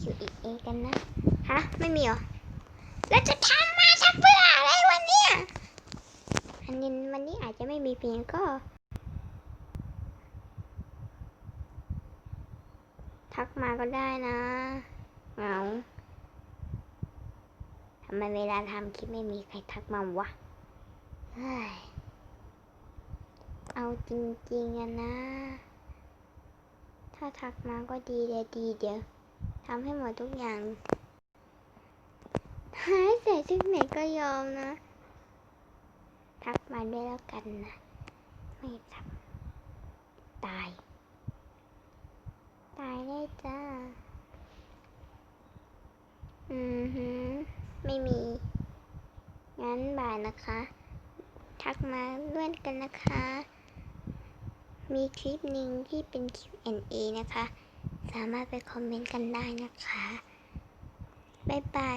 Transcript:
Q&A กันนะ ฮะ ไม่มีหรอ แล้วจะทำมาสักเพื่ออะไรวันเนี้ยอันนี้วันนี้อาจจะไม่มีเพียงก็ทักมาก็ได้นะเหงาทำไมเวลาทำคลิปไม่มีใครทักมาวะเฮ้ยเอาจริงๆอะนะ ถ้าทักมาก็ดีเดี๋ยวดีเดี๋ยว ทำให้หมดทุกอย่างหายใส่ชุดไหนก็ยอมนะ ทักมาด้วยแล้วกันนะ ไม่ทักตาย ตายได้จ้า อือหือไม่มี งั้นบ่ายนะคะ ทักมาด้วยกันนะคะ มีคลิปหนึ่งที่เป็น Q&A นะคะ สามารถไปคอมเมนต์กันได้นะคะ บ๊ายบาย